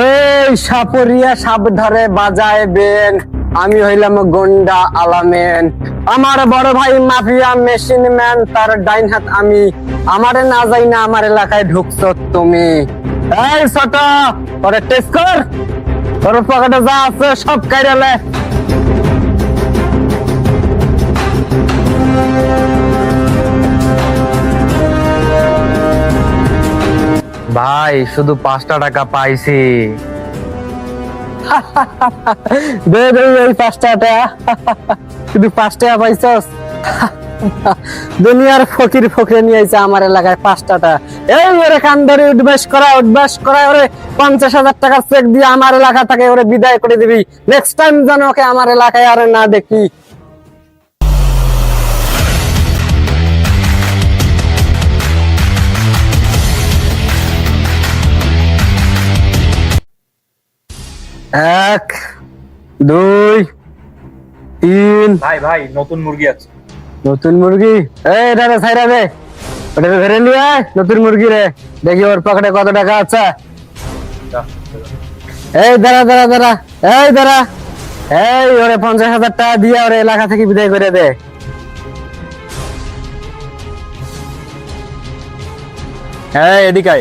এই সাপরিয়া সাপ ধরে বাজায় বেন আমি হইলাম গন্ডা আলামেন। আমার বড় ভাই মাফিয়া মেশিন ম্যান, তার ডাইন হাত আমি। আমারে না যাই না আমার এলাকায় ঢুকছ তুমি। এই ছোট, পরে টেস্ট কর। তোর পকেটে যা আছে সব কাইরালে ভাই, শুধু পাঁচটা টাকা পাইছি। শুধু পাঁচ টাকা পাইছস? দুনিয়ার ফকির ফকির নিয়ে আইছে আমার এলাকায় পাঁচটা টাকা এই ওরে কান ধরে উঠবাস করা উঠবাস করা, ওরে পঞ্চাশ হাজার টাকার চেক দিয়ে আমার এলাকা থেকে ওরে বিদায় করে দিবি। নেক্সট টাইম যেন ওকে আমার এলাকায় আর না দেখি। এক দুই তিন। ভাই ভাই নতুন মুরগি আছে। নতুন মুরগি? এই দাদা সাইরা দে। ওটা ধরে নিয়ে নতুন মুরগি রে। দেখি ওর পকেটে কত টাকা আছে। এই দাঁড়া দাঁড়া দাঁড়া এই দাঁড়া এই ওরে পঞ্চাশ হাজার টাকা দিয়ে ওরে এলাকা থেকে বিদায় করে দে। হ্যাঁ এদিকে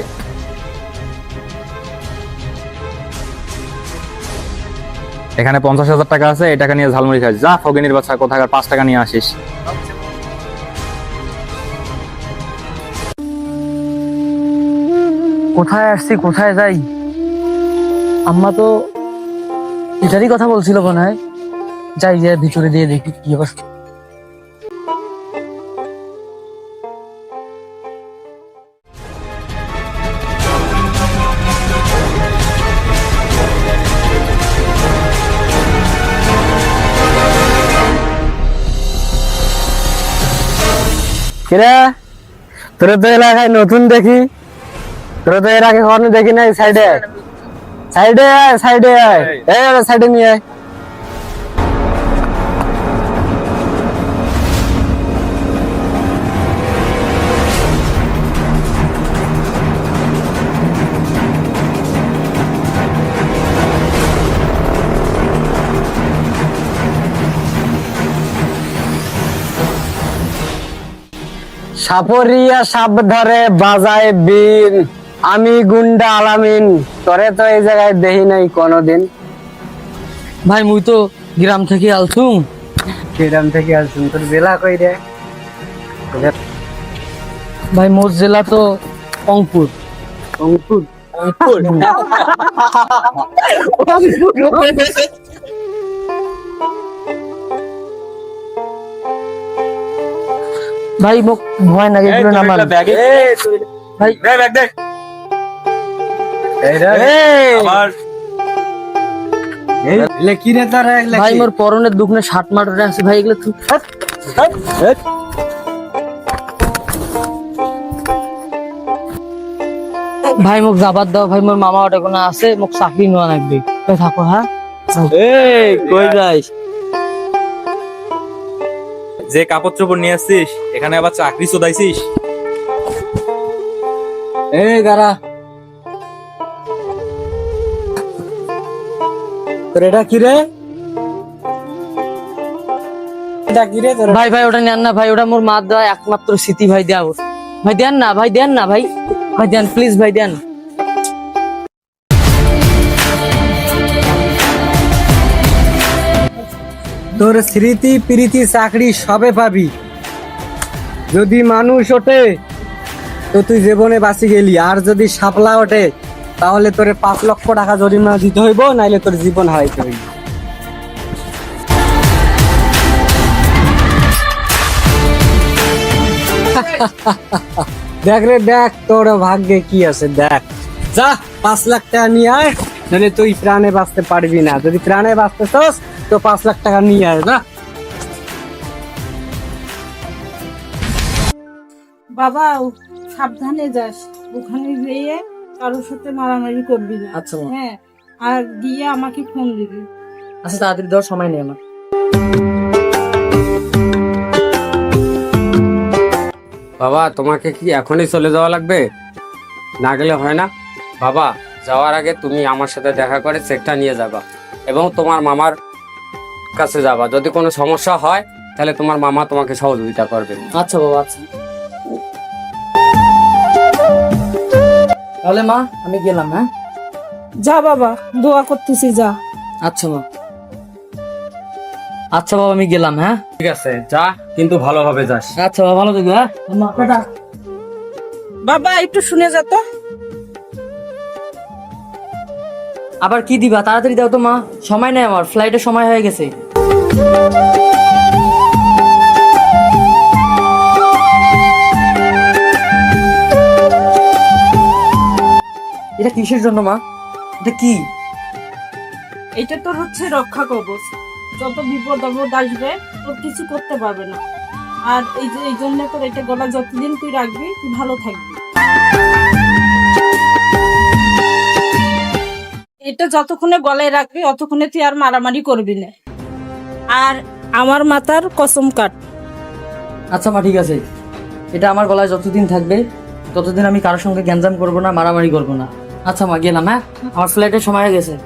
এখানে পঞ্চাশ হাজার টাকা আছে, এই টাকা নিয়ে ঝালমুড়ি খাস যা ফগিনীর বাচ্চা, কোথাকার পাঁচ টাকা নিয়ে আসিস। কোথায় আসছি, কোথায় যাই? আম্মা তো এটারই কথা বলছিল মনে হয়। যাই যে ভিতরে দিয়ে দেখি কি অবস্থা। কিরে? তোর তো এলাকায় নতুন দেখি। তোর তো এর আগে কখনো দেখি নাই সাইডে সাইডে আয়। সাইডে আয় এই। সাইডে নিয়ে আয়। সাপরিয়া সাপ ধরে বাজায় বিন আমি গুন্ডা আলামিন তোরে তো এই জায়গায় দেখি নাই কোনোদিন। ভাই মুই তো গ্রাম থেকে আলছুম গ্রাম থেকে আসুন তোর জেলা কই রে? ভাই মোর জেলা তো অঙ্কুর অঙ্কুর ভাই মোক ভয় লাগে এগুলো নামান ভাই। কি রে। তোর ভাই মোর পরনের দুখনে ষাট মাটরে আছে ভাই এগুলো তুই ভাই মোক যাবার দাও ভাই মোর মামা ওটা কোনো আছে মোক চাকরি নেওয়া লাগবে। তুই থাকো হ্যাঁ? এই কই যাস? যে কাপড় চোপড় নিয়ে আসছিস এখানে আবার চাকরি চোদাইছিস? এই দাঁড়া। তোর এটা কি রে? এটা কি রে তোর? ভাই ভাই ওটা নেন না ভাই ওটা মোর মা দেওয়া একমাত্র স্মৃতি ভাই দেয়া ওর। ভাই দেন না ভাই দেন না ভাই। ভাই দেন প্লিজ ভাই দেন। তোর স্মৃতি, প্রীতি, চাকরি সবে পাবি। যদি মানুষ ওঠে, তো তুই জীবনে বাঁচি গেলি। আর যদি সাপলা ওঠে, তাহলে তোর পাঁচ লক্ষ টাকা জরিমানা দিতে হইব, নাইলে তোর জীবন হারাইতে হইব। দেখ রে, দেখ তোর ভাগ্যে কি আছে, দেখ। যা, পাঁচ লাখ টাকা নিয়ে আয়, নাহলে তুই প্রাণে বাঁচতে পারবি না। যদি প্রাণে বাঁচতে চাস তো পাঁচ লাখ টাকা নিয়ে আয় না? বাবা সাবধানে যাস। ওখানে গিয়ে কারোর সাথে মারামারি করবি না। আচ্ছা মা। হ্যাঁ আর গিয়ে আমাকে ফোন দিবি। আচ্ছা তাড়াতাড়ি দেওয়ার সময় নেই আমার। বাবা তোমাকে কি এখনই চলে যাওয়া লাগবে? না গেলে হয় না। বাবা যাওয়ার আগে তুমি আমার সাথে দেখা করে চেকটা নিয়ে যাবা। এবং তোমার মামার কাছে যাবা। যদি কোনো সমস্যা হয় তাহলে তোমার মামা তোমাকে সহযোগিতা করবে। আচ্ছা বাবা আচ্ছা। তাহলে মা আমি গেলাম হ্যাঁ? যা বাবা দোয়া করতেছি যা। আচ্ছা মা আচ্ছা বাবা আমি গেলাম হ্যাঁ? ঠিক আছে যা কিন্তু ভালোভাবে যাস। আচ্ছা বাবা ভালো থাকবে হ্যাঁ। বাবা একটু শুনে যা তো। আবার কি দিবা? তাড়াতাড়ি দাও তো, মা। সময় নেই আমার ফ্লাইটের সময় হয়ে গেছে। এটা কিসের জন্য, মা? এটা কি? এটা তোর হচ্ছে রক্ষা কবচ। যত বিপদ আপদ আসবে, তোর কিছু করতে পারবে না। আর এই যে, এই জন্য তোর এটা গলা যতদিন তুই রাখবি, তুই ভালো থাকবি। এটা যতক্ষণে গলায় রাখবি, অতক্ষণে তুই আর মারামারি করবি না। আর আমার মাথার কসম কাট। আচ্ছা মা, ঠিক আছে। এটা আমার গলায় যতদিন থাকবে, ততদিন আমি কারোর সঙ্গে গ্যাঞ্জাম করব না, মারামারি করব না। আচ্ছা মা, গেলাম হ্যাঁ? আমার ফ্লাইটের সময় হয়ে গেছে।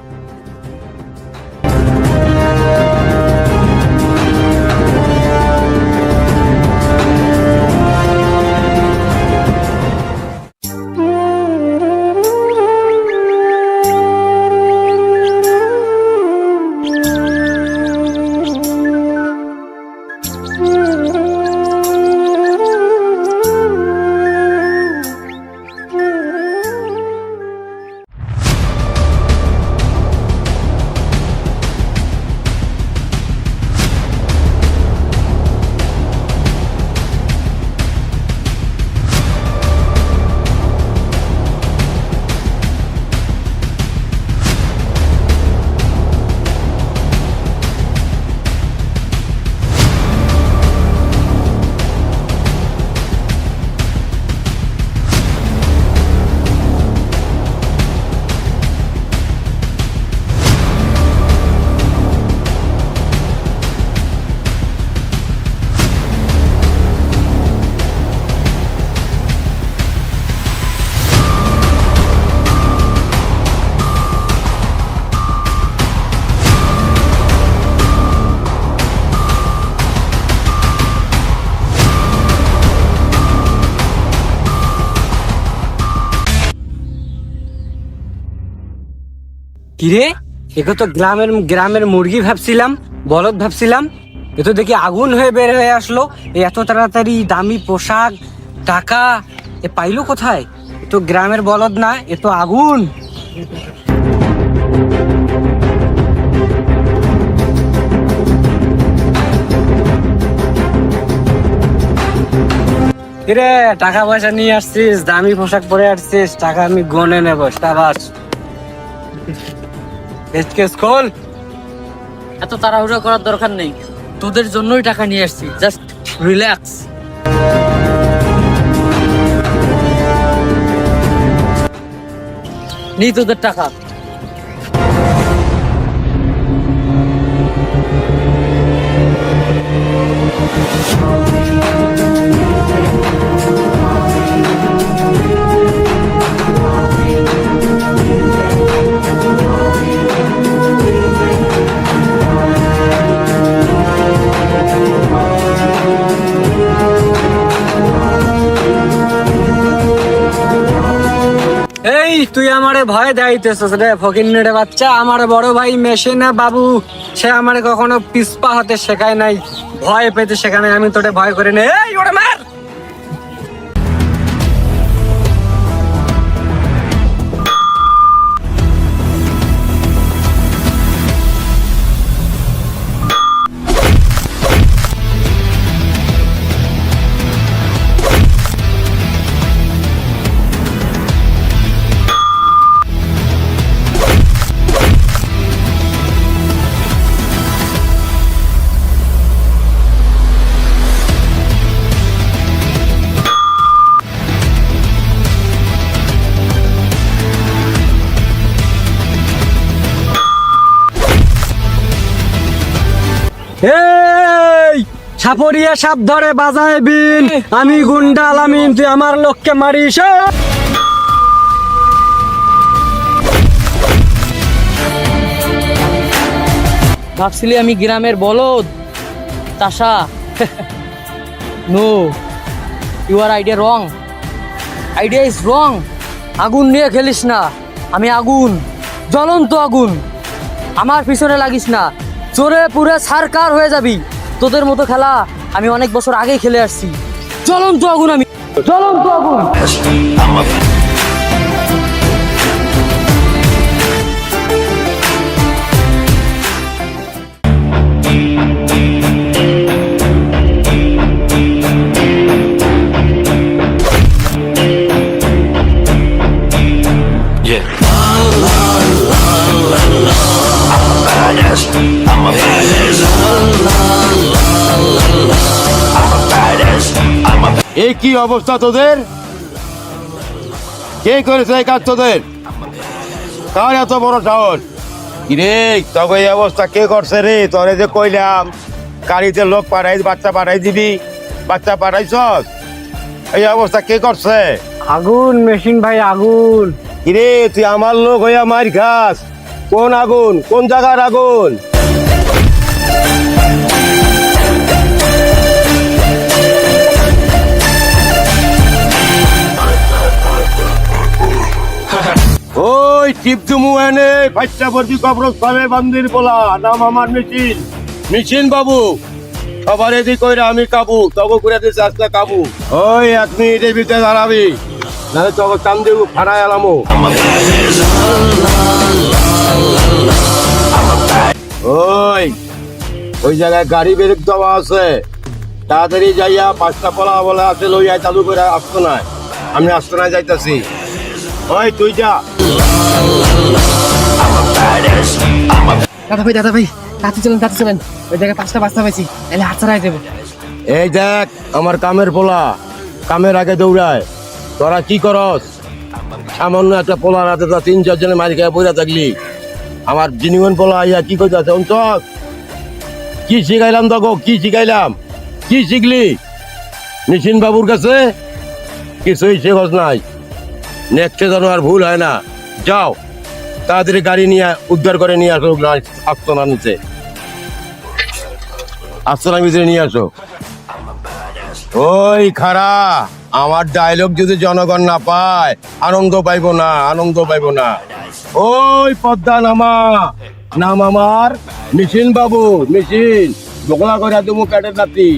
কিরে? একে তো গ্রামের গ্রামের মুরগি ভাবছিলাম, বলদ ভাবছিলাম। এ তো দেখি আগুন হয়ে বের হয়ে আসলো। এত তাড়াতাড়ি দামি পোশাক, টাকা, এ পাইলো কোথায়? এ তো গ্রামের বলদ না, এ তো আগুন। টাকা পয়সা নিয়ে আসছিস, দামি পোশাক পরে আসছিস, টাকা আমি গনে নেব, সাবাস। কেস খোল এত তাড়াহুড়ো করার দরকার নেই। তোদের জন্যই টাকা নিয়ে আসছি জাস্ট রিল্যাক্স নি তোদের টাকা। এই ভয় দেখাইতেছিস রে ফকির রে বাচ্চা, আমার বড় ভাই মেশিনা বাবু, সে আমার কখনো পিসপা হতে শেখায় নাই, ভয় পেতে নাই, আমি তোরে ভয় করি না। এই, ওরে মার! ছাপরিয়া সাপ ধরে বাজায় বিন আমি গুন্ডা আলামিন তুই আমার লোককে মারিস। ভাবছিলি আমি গ্রামের বলদ? তাসা no you are idea wrong. Idea is wrong. আগুন নিয়ে খেলিস না। আমি আগুন, জ্বলন্ত আগুন। আমার পিছনে লাগিস না। চোরে পুরে সারকার হয়ে যাবি। তোদের মতো খেলা আমি অনেক বছর আগেই খেলে আসছি। চলন্ত আগুন আমি। চলন্ত আগুন। এই কি অবস্থা তোদের? কে করেছে এই কাজ তোদের? কার এত বড় সাহস? রে তবে এই অবস্থা কে করছে রে? তোরে যে কইলাম গাড়িতে লোক পাঠাই বাচ্চা পাঠাই দিবি। বাচ্চা পাঠাইছ এই অবস্থা কে করছে? আগুন মেশিন ভাই আগুন। কিরে তুই আমার লোক হইয়া মার খাস। কোন আগুন? কোন জায়গার আগুন? ওই টিপটুমু এনে ফাইটাপতি কবরস্থানে বান্দির পোলা নাম আমার মিছিল। মিছিল বাবু, সবার এদিক কইরা আমি কাবু, তবে করে দিছে আজকে কাবু। ওই এক মিনিটের ভিতরে দাঁড়াবি, নাহলে তবে কান দেবো ফাড়ায় আলামো। ওই ওই জায়গায় গাড়ি বেরোক দেওয়া আছে। তাড়াতাড়ি যাইয়া পাঁচটা পলা বলে আছে, লইয়া চালু করে আসতো না আমি আসতো না যাইতাছি। ওই, তুই যা। দাদা ভাই দাদা ভাই কাছে চলেন কাছে চলেন। ওই জায়গায় পাঁচটা বাস্তা পাইছি এলে হাত ছাড়াই দেবো। এই দেখ, আমার কামের পোলা, কামের আগে দৌড়ায়। তোরা কি করস? সামান্য একটা পোলার হাতে তো তিন চারজনে মারি খেয়ে বইরা থাকলি। আমার জিনিমন পোলা আইয়া কি কইতাছে অঞ্চল কি শিখাইলাম তোকে, কি শিখাইলাম? কি শিখলি? নিশিন বাবুর কাছে? কিছুই শেখস নাই। নেক্সটে যেন আর ভুল হয় না। যাও। তাড়াতাড়ি গাড়ি নিয়ে উদ্ধার করে নিয়ে আসো আসতো না নিচে। আসতো না ভিতরে নিয়ে আসো। ওই খারা আমার ডায়লগ যদি জনগণ না পায়, আনন্দ পাইব না, আনন্দ পাইব না। ওই পদ্মা নামা, নাম আমার মিশিন বাবু, মিশিন। দোকলা করে তুমি পেটের নাতি।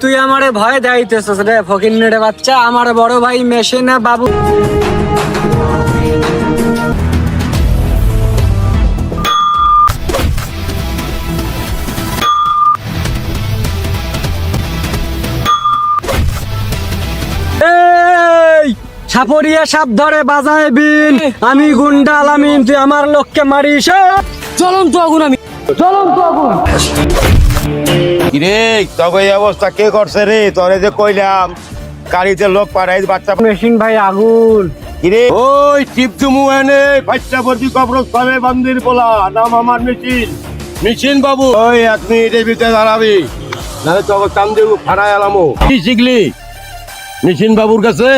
তুই আমারে ভয় দেখাইতেছিস রে, ফকির রে বাচ্চা। আমার বড় ভাই মেশিনে বাবু। সাপরিয়া সাপ ধরে বাজায় বিন। আমি গুন্ডা আলামিন তুই আমার লোককে মারিস। জ্বলন্ত আগুন আমি। জ্বলন্ত আগুন। তবে অবস্থা কে করছে রে? তোরে যে কইলাম গাড়িতে লোক পাঠাই বাচ্চা মেশিন ভাই আগুন। কিরে? ওই টিপটুমু এনে ফাইটাপতি কবরস্থানে বান্দির পোলা নাম আমার মিছিল মিছিল বাবু ওই এক মিনিটের ভিতরে দাঁড়াবি। নাহলে তবে কান দেবো ফাড়ায় আলামো। কি শিখলি? মিশিন বাবুর কাছে?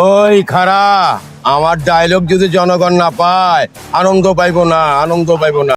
ওই খারা আমার ডায়লগ যদি জনগণ না পায় আনন্দ পাইব না আনন্দ পাইব না।